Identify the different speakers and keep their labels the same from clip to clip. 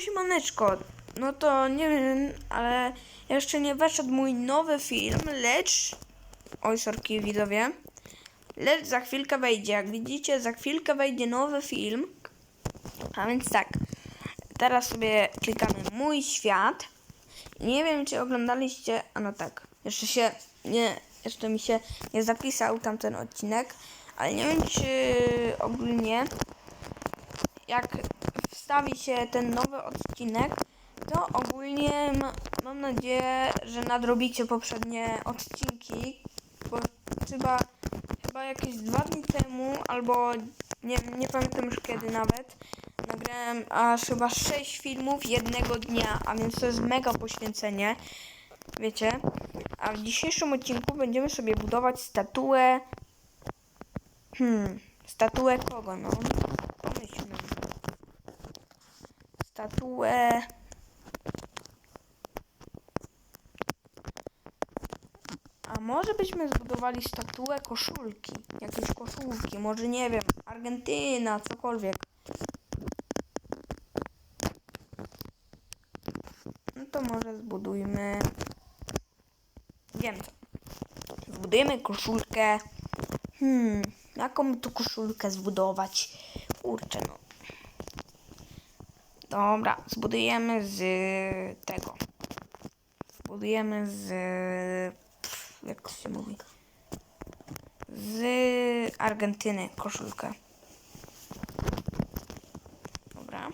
Speaker 1: Siemaneczko, no to nie wiem, ale jeszcze nie weszedł mój nowy film, lecz... Oj, sorki widzowie. Lecz za chwilkę wejdzie, jak widzicie, za chwilkę wejdzie nowy film. A więc tak, teraz sobie klikamy mój świat. Nie wiem, czy oglądaliście, a no tak, jeszcze się nie, jeszcze mi się nie zapisał tamten odcinek, ale nie wiem, czy ogólnie jak wstawi się ten nowy odcinek, to ogólnie ma, mam nadzieję, że nadrobicie poprzednie odcinki, bo chyba, chyba jakieś dwa dni temu, albo nie, nie pamiętam już kiedy nawet, nagrałem aż chyba 6 filmów jednego dnia, a więc to jest mega poświęcenie, wiecie. A w dzisiejszym odcinku będziemy sobie budować statuę, hmm, statuę kogo, no, statuę. A może byśmy zbudowali statuę koszulki? Jakiejś koszulki, może nie wiem, Argentyna, cokolwiek. No to może zbudujmy. Wiem co. Zbudujemy koszulkę. Hmm, jaką tu koszulkę zbudować? Kurczę no. Dobra, zbudujemy z tego. Zbudujemy z. pff, Jak się mówi? Z Argentyny koszulkę. Dobra.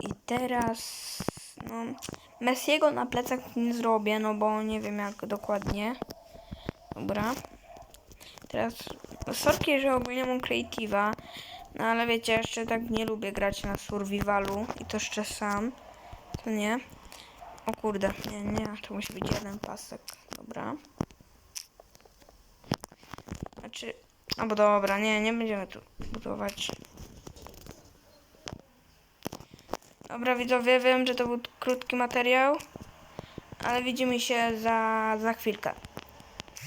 Speaker 1: I teraz. No, Messiego na plecach nie zrobię, no bo nie wiem jak dokładnie. Dobra. Teraz. Sorki, że ogólnie mam creative'a. No ale wiecie, jeszcze tak nie lubię grać na survivalu i to jeszcze sam. To nie. O kurde, nie, nie, to musi być jeden pasek. Dobra. Znaczy, albo dobra, nie, nie będziemy tu budować. Dobra widzowie, wiem, że to był krótki materiał, ale widzimy się za, za chwilkę.